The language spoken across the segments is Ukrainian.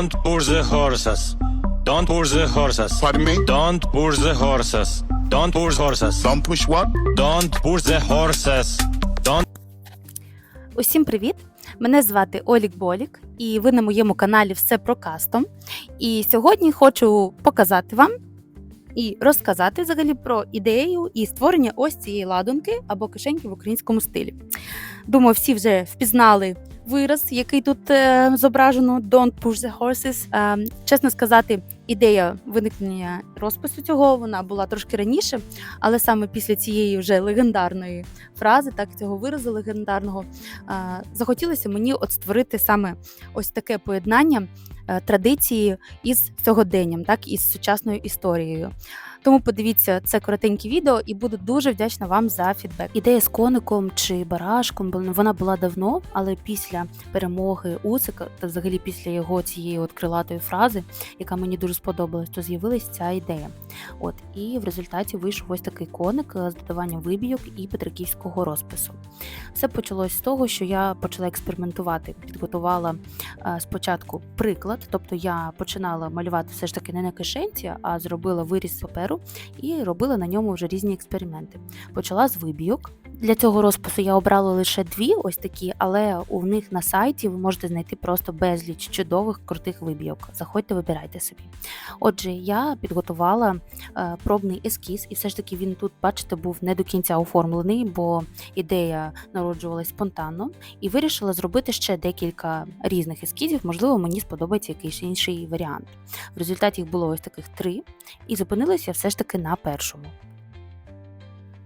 Don't push the horses. Don't push the horses. Pardon me? Don't push the horses. Don't push horses. Don't push what? Don't push the horses. Don't Усім привіт! Мене звати Олік Болік, і ви на моєму каналі Все про кастом. І сьогодні хочу показати вам і розказати взагалі про ідею і створення ось цієї ладунки або кишеньки в українському стилі. Думаю, всі вже впізнали вираз, який тут е, зображено Don't push the horses. Е, чесно сказати, ідея виникнення розпису цього вона була трошки раніше, але саме після цієї вже легендарної фрази, так цього виразу легендарного, е, захотілося мені от створити саме ось таке поєднання е, традиції із сьогоденням, так із сучасною історією. Тому подивіться це коротеньке відео і буду дуже вдячна вам за фідбек. Ідея з коником чи барашком вона була давно, але після перемоги Усика та взагалі після його цієї от крилатої фрази, яка мені дуже сподобалась, то з'явилась ця ідея. От і в результаті вийшов ось такий коник е, з додаванням вибійок і петриківського розпису. Все почалось з того, що я почала експериментувати, підготувала е, спочатку приклад, тобто я починала малювати все ж таки не на кишенці, а зробила виріз паперу і робила на ньому вже різні експерименти. Почала з вибійок. Для цього розпису я обрала лише дві, ось такі, але у них на сайті ви можете знайти просто безліч чудових крутих вибійок. Заходьте, вибирайте собі. Отже, я підготувала е, пробний ескіз, і все ж таки він тут, бачите, був не до кінця оформлений, бо ідея народжувалась спонтанно, і вирішила зробити ще декілька різних ескізів. Можливо, мені сподобається якийсь інший варіант. В результаті їх було ось таких три, і зупинилася все ж таки на першому.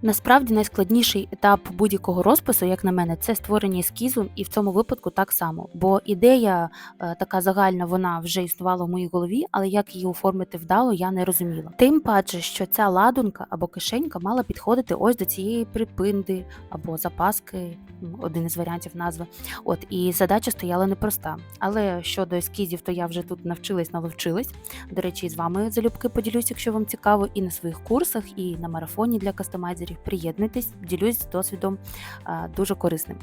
Насправді найскладніший етап будь-якого розпису, як на мене, це створення ескізу, і в цьому випадку так само. Бо ідея е, така загальна, вона вже існувала в моїй голові, але як її оформити вдало, я не розуміла. Тим паче, що ця ладунка або кишенька мала підходити ось до цієї припинди або запаски, один із варіантів назви. От і задача стояла непроста. Але щодо ескізів, то я вже тут навчилась, наловчилась. До речі, з вами залюбки поділюсь, якщо вам цікаво, і на своїх курсах, і на марафоні для кастомайзерів. Приєднуйтесь, ділюсь досвідом дуже корисним.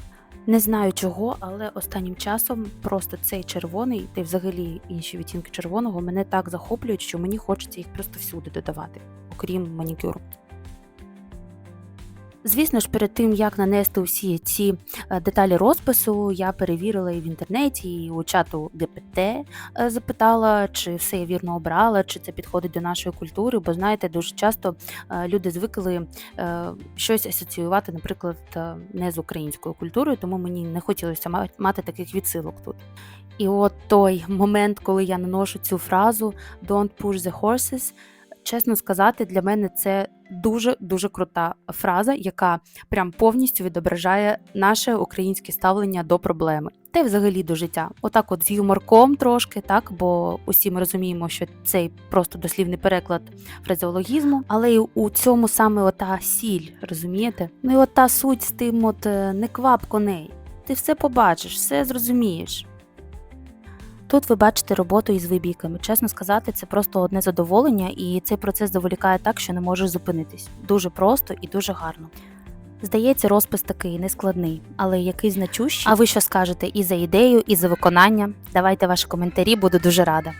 Не знаю чого, але останнім часом просто цей червоний, та й взагалі інші відтінки червоного мене так захоплюють, що мені хочеться їх просто всюди додавати, окрім манікюру. Звісно ж, перед тим як нанести усі ці е, деталі розпису, я перевірила і в інтернеті, і у чату ГПТ е, запитала, чи все я вірно обрала, чи це підходить до нашої культури. Бо знаєте, дуже часто е, люди звикли щось асоціювати, наприклад, не з українською культурою, тому мені не хотілося ма- мати таких відсилок тут. І от той момент, коли я наношу цю фразу Don't push the horses, чесно сказати, для мене це дуже дуже крута фраза, яка прям повністю відображає наше українське ставлення до проблеми. Та й взагалі до життя. Отак, от з юморком трошки, так, бо усі ми розуміємо, що цей просто дослівний переклад фразеологізму, але й у цьому саме ота сіль, розумієте? Ну і ота суть з тим, от е, не квап коней. Ти все побачиш, все зрозумієш. Тут ви бачите роботу із вибійками. Чесно сказати, це просто одне задоволення, і цей процес доволікає так, що не можеш зупинитись. Дуже просто і дуже гарно. Здається, розпис такий нескладний, але який значущий. А ви що скажете і за ідею, і за виконання? Давайте ваші коментарі, буду дуже рада.